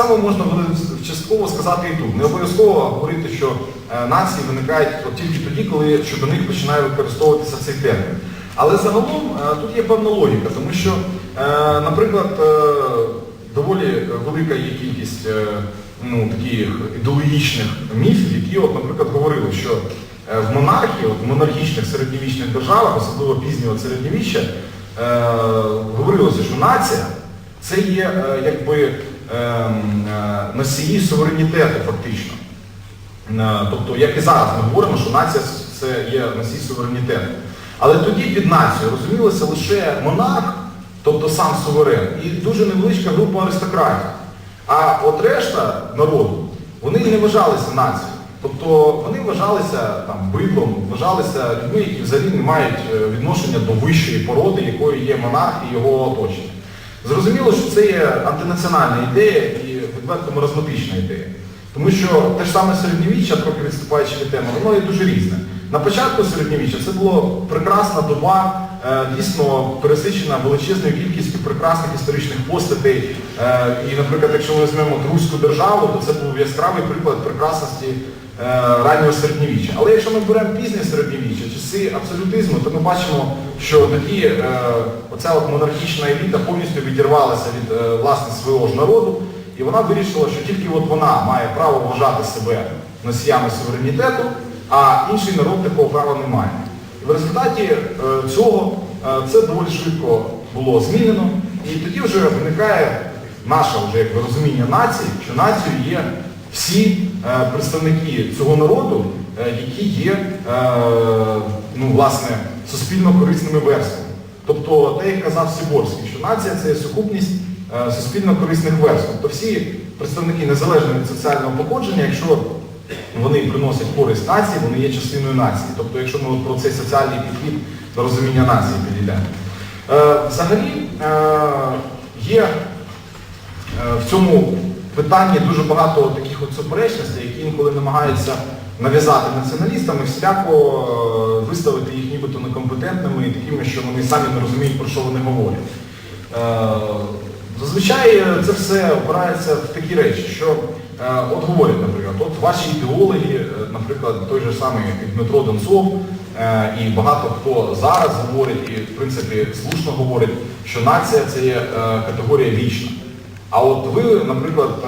Саме можна частково сказати і тут. Не обов'язково говорити, що е, нації виникають тільки тоді, коли щодо них починає використовуватися цей термін. Але загалом е, тут є певна логіка, тому що, е, наприклад, доволі велика є кількість ну, таких ідеологічних міфів, які, от, наприклад, говорили, що в монархії, в монархічних середньовічних державах, особливо пізнього середньовіччя, говорилося, що нація це є якби носії суверенітету фактично. Е, Тобто, як і зараз ми говоримо, що нація це є носій суверенітету. Але тоді під нацією розумілося лише монарх, тобто сам суверен, і дуже невеличка група аристократів. А от решта народу, вони не вважалися нацією. Тобто вони вважалися там бидлом, вважалися людьми, які взагалі не мають е, відношення до вищої породи, якою є монарх і його оточення. Зрозуміло, що це є антинаціональна ідея і відверто маразматична ідея. Тому що те ж саме середньовіччя, трохи відступаючи від теми, воно є дуже різне. На початку середньовіччя це була прекрасна доба, е, дійсно пересичена величезною кількістю прекрасних історичних постатей. Е, І, наприклад, якщо ми візьмемо Руську державу, то це був яскравий приклад прекрасності раннього середньовіччя. Але якщо ми беремо пізнє середньовіччя, часи абсолютизму, то ми бачимо, що тоді е, оця от монархічна еліта повністю відірвалася від е, власне свого ж народу, і вона вирішила, що тільки от вона має право вважати себе носіями суверенітету, а інший народ такого права не має. І в результаті е, цього е, це доволі швидко було змінено, і тоді вже виникає наше вже якби, розуміння нації, що нацією є всі е, представники цього народу, е, які є е, ну, власне, суспільно корисними верствами. Тобто, те, як казав Сіборський, що нація це сукупність суспільно корисних верств. Тобто всі представники незалежно від соціального походження, якщо вони приносять користь нації, вони є частиною нації. Тобто, якщо ми про цей соціальний підхід до розуміння нації підійдемо. Взагалі є в цьому питанні дуже багато таких от суперечностей, які інколи намагаються нав'язати націоналістам і всіляко е, виставити їх нібито некомпетентними і такими, що вони самі не розуміють, про що вони говорять. Е, Зазвичай це все опирається в такі речі, що е, от говорять, наприклад, от ваші ідеологи, наприклад, той же самий Дмитро Донцов, і багато хто зараз говорить, і в принципі слушно говорить, що нація це є категорія вічна. А от ви, наприклад, е,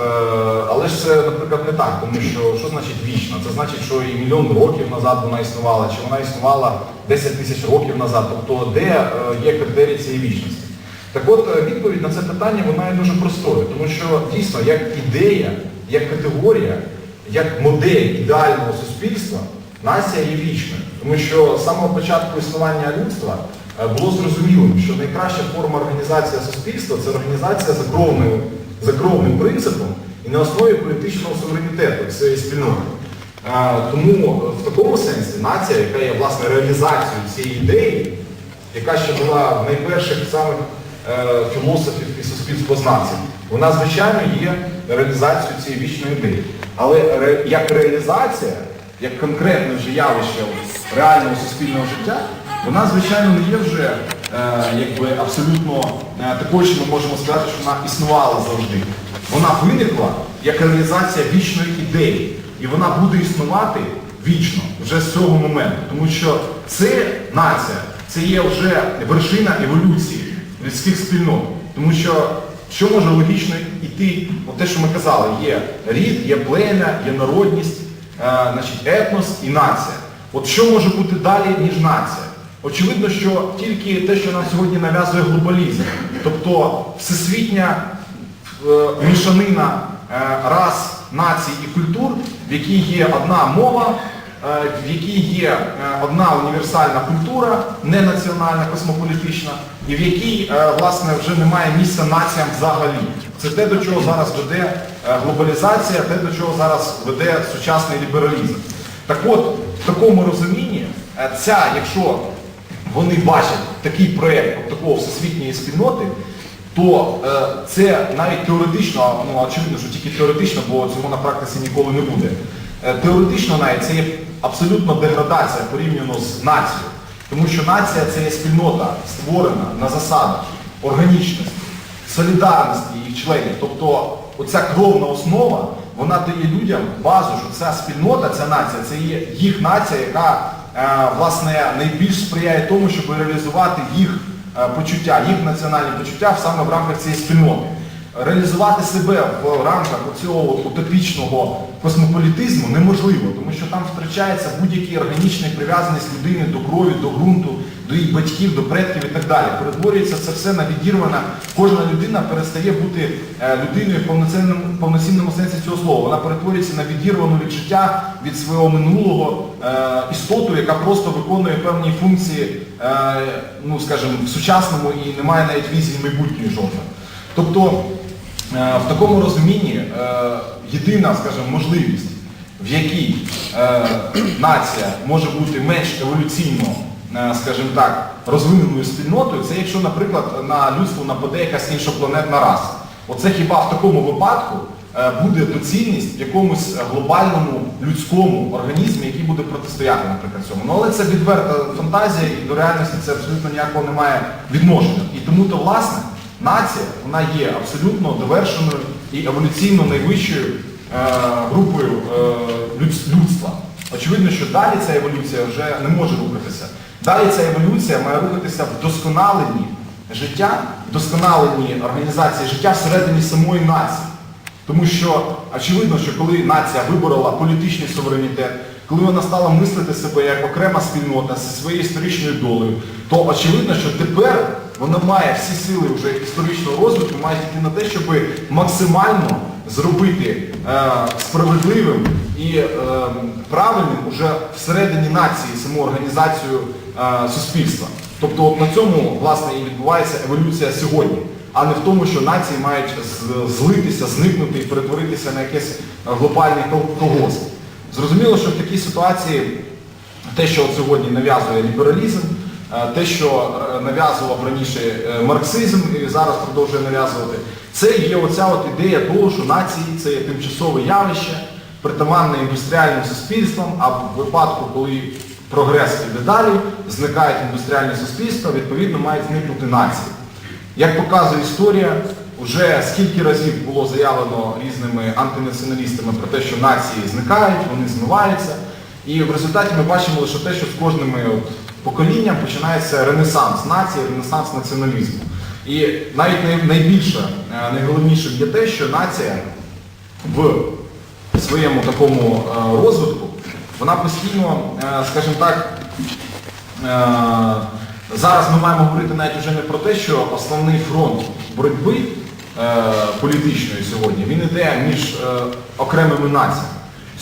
але ж це, наприклад, не так, тому що що значить вічна? Це значить, що і мільйон років назад вона існувала, чи вона існувала 10 тисяч років назад. Тобто, де е, є критерії цієї вічності? Так от е, відповідь на це питання вона є дуже простою, тому що дійсно як ідея, як категорія, як модель ідеального суспільства, нація є вічною. Тому що з самого початку існування людства було зрозумілим, що найкраща форма організації суспільства це організація за кровним, за кровним принципом і на основі політичного суверенітету цієї спільноти. Е, Тому в такому сенсі нація, яка є власне реалізацією цієї ідеї, яка ще була в найперших самих е, філософів і суспільствознавців, вона, звичайно, є реалізацією цієї вічної ідеї. Але як реалізація, як конкретне вже явище реального суспільного життя, вона, звичайно, не є вже е, якби абсолютно е, такою, що ми можемо сказати, що вона існувала завжди. Вона виникла як реалізація вічної ідеї. І вона буде існувати вічно, вже з цього моменту. Тому що це нація, це є вже вершина еволюції людських спільнот. Тому що що може логічно йти, от те, що ми казали, є рід, є плем'я, є народність, е, значить, етнос і нація. От що може бути далі, ніж нація? Очевидно, що тільки те, що нам сьогодні нав'язує глобалізм, тобто всесвітня е, мішанина е, рас, націй і культур, в якій є одна мова, е, в якій є одна універсальна культура, не національна, космополітична, і в якій власне вже немає місця націям взагалі. Це те, до чого зараз веде глобалізація, те, до чого зараз веде сучасний лібералізм. Так от, в такому розумінні, ця, якщо вони бачать такий проєкт такого всесвітньої спільноти, то е, це навіть теоретично, ну очевидно, що тільки теоретично, бо цього на практиці ніколи не буде. Е, теоретично навіть це є абсолютно деградація порівняно з нацією. Тому що нація це є спільнота, створена на засадах органічності, солідарності їх членів. Тобто оця кровна основа, вона дає людям базу, що ця спільнота, ця нація, це є їх нація, яка власне найбільш сприяє тому, щоб реалізувати їх е, почуття, їх національні почуття саме в рамках цієї спільноти. Реалізувати себе в рамках цього утопічного космополітизму неможливо, тому що там втрачається будь-який органічний прив'язаність людини до крові, до ґрунту, до її батьків, до предків і так далі. Перетворюється це все на відірване. Кожна людина перестає бути е, людиною в повноцінному, повноцінному сенсі цього слова. Вона перетворюється на відірвану від життя, від свого минулого е, істоту, яка просто виконує певні функції, е, ну скажімо, в сучасному і не має навіть візії майбутньої жодної. Тобто в такому розумінні е, єдина, скажімо, можливість, в якій е, нація може бути менш еволюційно, е, скажімо так, розвиненою спільнотою, це якщо, наприклад, на людство нападе якась іншопланетна раса. Оце хіба в такому випадку е, буде доцільність в якомусь глобальному людському організмі, який буде протистояти, наприклад, цьому. Ну але це відверта фантазія і до реальності це абсолютно ніякого немає відношення. І тому то, власне, нація, вона є абсолютно довершеною і еволюційно найвищою е, групою е, людс- людства. Очевидно, що далі ця еволюція вже не може рухатися. Далі ця еволюція має рухатися в досконаленні життя, в досконаленні організації життя всередині самої нації. Тому що очевидно, що коли нація виборола політичний суверенітет, коли вона стала мислити себе як окрема спільнота зі своєю історичною долею, то очевидно, що тепер вона має всі сили вже історичного розвитку, має йти на те, щоб максимально зробити е, справедливим і е, правильним уже всередині нації саму організацію е, суспільства. Тобто от на цьому власне і відбувається еволюція сьогодні, а не в тому, що нації мають злитися, зникнути і перетворитися на якийсь глобальний кол- колгосп. Зрозуміло, що в такій ситуації те, що от сьогодні нав'язує лібералізм, е, те, що е, нав'язував раніше е, марксизм і зараз продовжує нав'язувати, це є оця от ідея того, що нації це є тимчасове явище, притаманне індустріальним суспільствам, а в випадку, коли прогрес іде далі, зникають індустріальні суспільства, відповідно мають зникнути нації. Як показує історія, вже скільки разів було заявлено різними антинаціоналістами про те, що нації зникають, вони змиваються. І в результаті ми бачимо лише те, що з кожним поколінням починається ренесанс нації, ренесанс націоналізму. І навіть найбільше, е, найголовніше є те, що нація в своєму такому е, розвитку, вона постійно, е, скажімо так, Зараз ми маємо говорити навіть вже не про те, що основний фронт боротьби політичної сьогодні, він іде між е, окремими націями.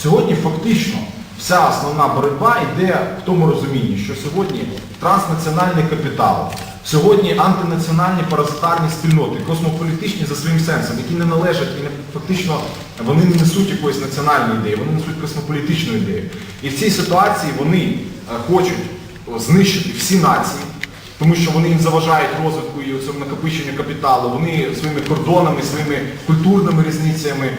Сьогодні фактично вся основна боротьба йде в тому розумінні, що сьогодні транснаціональний капітал, сьогодні антинаціональні паразитарні спільноти, космополітичні за своїм сенсом, які не належать і не, фактично вони не несуть якоїсь національної ідеї, вони несуть космополітичну ідею. І в цій ситуації вони е, хочуть знищити всі нації, тому що вони їм заважають розвитку і цьому накопиченню капіталу. Вони своїми кордонами, своїми культурними різницями